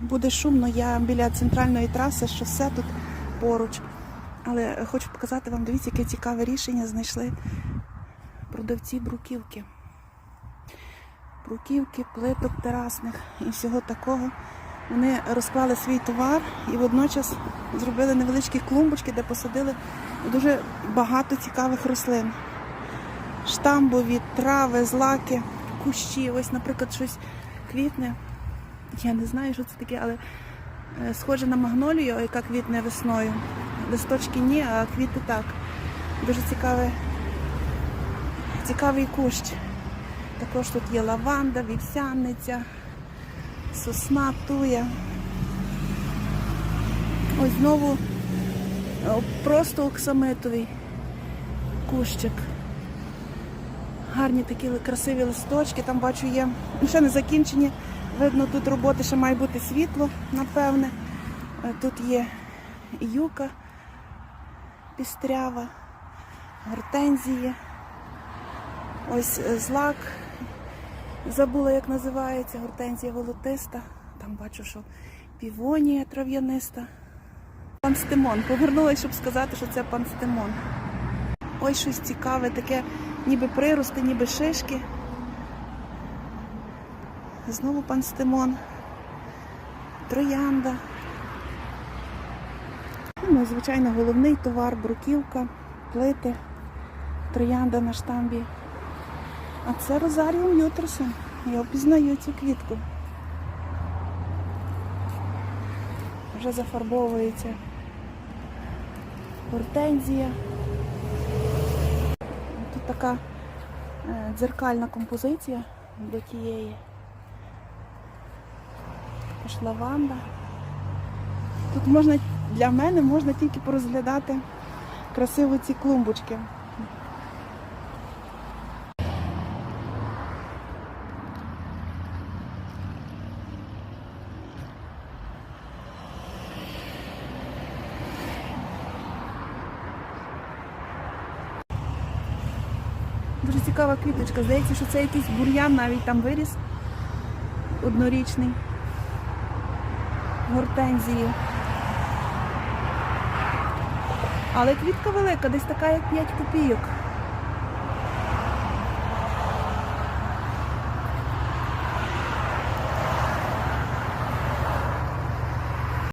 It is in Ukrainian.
буде шумно. Я біля центральної траси, шосе тут поруч. Але хочу показати вам, дивіться, яке цікаве рішення знайшли продавці бруківки. Бруківки, плиток терасних і всього такого. Вони розклали свій товар і водночас зробили невеличкі клумбочки, де посадили дуже багато цікавих рослин. Штамбові, трави, злаки, кущі. Ось, наприклад, щось квітне. Я не знаю, що це таке, але е, схоже на магнолію, яка квітне весною. Листочки ні, а квіти так. Дуже цікавий, цікавий кущ. Також тут є лаванда, вівсяниця, сосна, туя. Ось знову е, просто оксамитовий кущик. Гарні такі красиві листочки. Там бачу є. Ну, ще не закінчені. Видно, тут роботи ще має бути світло, напевне. Е, Тут є юка пістрява, гортензії. Ось е, злак. Забула, як називається, гортензія волотиста. Там бачу, що півонія трав'яниста. Панстемон. Повернулася, щоб сказати, що це панстемон. Ось щось цікаве, таке ніби прирости, ніби шишки. Знову панстемон. Троянда. Ну, звичайно, головний товар, бруківка, плити, троянда на штамбі. А це Розаріум Ютерсон. Я впізнаю цю квітку. Вже зафарбовується гортензія. Тут така е, дзеркальна композиція до тієї. Також лаванда. Тут можна для мене можна тільки порозглядати красиво ці клумбочки. Дуже цікава квіточка. Здається, що це якийсь бур'ян навіть там виріс однорічний. Гортензії. Але квітка велика, десь така, як 5 копійок.